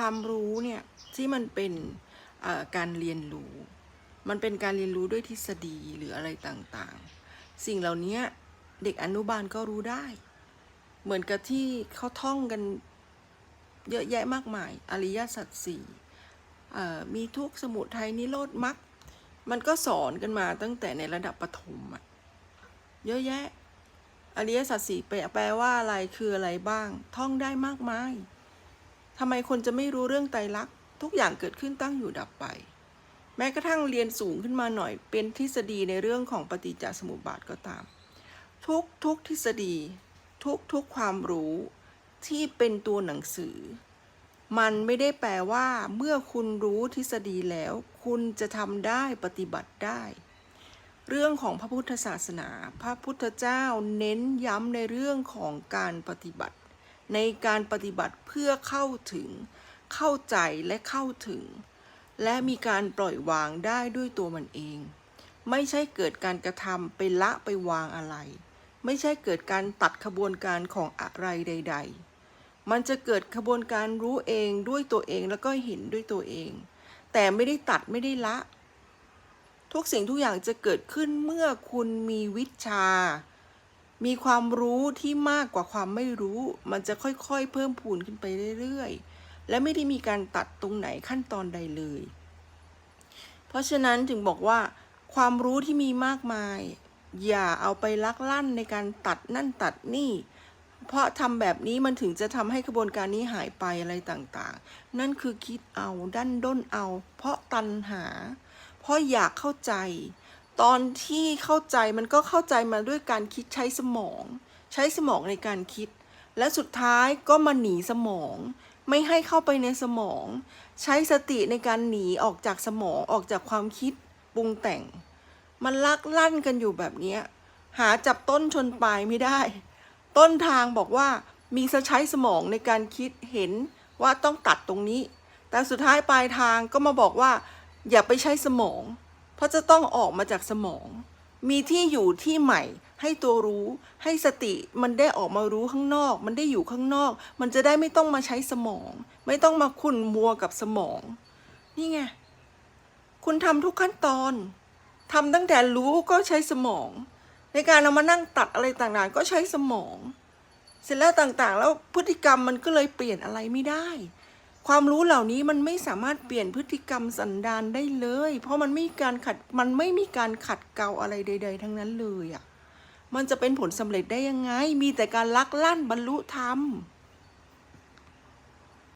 ความรู้เนี่ยที่มันเป็นการเรียนรู้ มันเป็นการเรียนรู้ด้วยทฤษฎีหรืออะไรต่างๆ สิ่งเหล่านี้เด็กอนุบาลก็รู้ได้ เหมือนกับที่เขาท่องกันเยอะแยะมากมาย อริยสัจสี่มีทุกสมุทัยนิโรธมรรคมันก็สอนกันมาตั้งแต่ในระดับประถมอะเยอะแยะ อริยสัจสี่แปลว่าอะไรคืออะไรบ้าง ท่องได้มากมาย ทำไมคนจะไม่รู้เรื่องไตรลักษณ์ทุกอย่างเกิดขึ้นตั้งอยู่ดับไป แม้กระทั่งเรียนสูงขึ้นมาหน่อย เป็นทฤษฎีในเรื่องของปฏิจจสมุปบาทก็ตาม ทุกทุกทฤษฎี ทุกทุกความรู้ที่เป็นตัวหนังสือ มันไม่ได้แปลว่า เมื่อคุณรู้ทฤษฎีแล้ว คุณจะทำได้ปฏิบัติได้ เรื่องของพระพุทธศาสนา พระพุทธเจ้าเน้นย้ำในเรื่องของการปฏิบัติ ในการปฏิบัติเพื่อเข้าถึง เข้าใจและเข้าถึง และมีการปล่อยวางได้ด้วยตัวมันเอง ไม่ใช่เกิดการกระทำไปละไปวางอะไร ไม่ใช่เกิดการตัดขบวนการของอะไรใด ๆ มันจะเกิดขบวนการรู้เองด้วยตัวเองแล้วก็เห็นด้วยตัวเอง แต่ไม่ได้ตัดไม่ได้ละ ทุกสิ่งทุกอย่างจะเกิดขึ้นเมื่อคุณมีวิชา มีความรู้ที่มากกว่าความไม่รู้ มันจะค่อยๆ เพิ่มพูนขึ้นไปเรื่อยๆ และไม่ได้มีการตัดตรงไหนขั้นตอนใดเลย เพราะฉะนั้นถึงบอกว่า ความรู้ที่มีมากมาย อย่าเอาไปลักลั่นในการตัดนั่นตัดนี่ เพราะทำแบบนี้มันถึงจะทำให้กระบวนการนี้หายไปอะไรต่างๆ นั่นคือคิดเอา ดันด้นเอา เพราะตันหา เพราะอยากเข้าใจ ตอนที่เข้าใจมันก็เข้าใจมาด้วยการคิดใช้สมอง ใช้สมองในการคิด และสุดท้ายก็มาหนีสมอง ไม่ให้เข้าไปในสมอง ใช้สติในการหนีออกจากสมองออกจากความคิดปรุงแต่ง มันลักลั่นกันอยู่แบบนี้หาจับต้นชนปลายไม่ได้ ต้นทางบอกว่ามีจะใช้สมองในการคิดเห็นว่าต้องตัดตรงนี้ แต่สุดท้ายปลายทางก็มาบอกว่า อย่าไปใช้สมอง เพราะจะต้องออกมาจากสมอง มีที่อยู่ที่ใหม่ ให้ตัวรู้ ให้สติมันได้ออกมารู้ข้างนอก มันได้อยู่ข้างนอก มันจะได้ไม่ต้องมาใช้สมอง ไม่ต้องมาขุ่นมัวกับสมอง นี่ไงคุณทำทุกขั้นตอนทำตั้งแต่รู้ก็ใช้สมอง ในการเอามานั่งตัดอะไรต่างๆ ก็ใช้สมอง เสร็จแล้วต่างๆ แล้วพฤติกรรมมันก็เลยเปลี่ยนอะไรไม่ได้ ความรู้เหล่านี้มันไม่สามารถเปลี่ยนพฤติกรรมสันดานได้เลย เพราะมันไม่มีการขัดมันไม่มีการขัดเกลาอะไรใด ๆ ทั้งนั้นเลยอะ่ะมันจะเป็นผลสำเร็จได้ยังไง มีแต่การลักลั่นบรรลุธรรม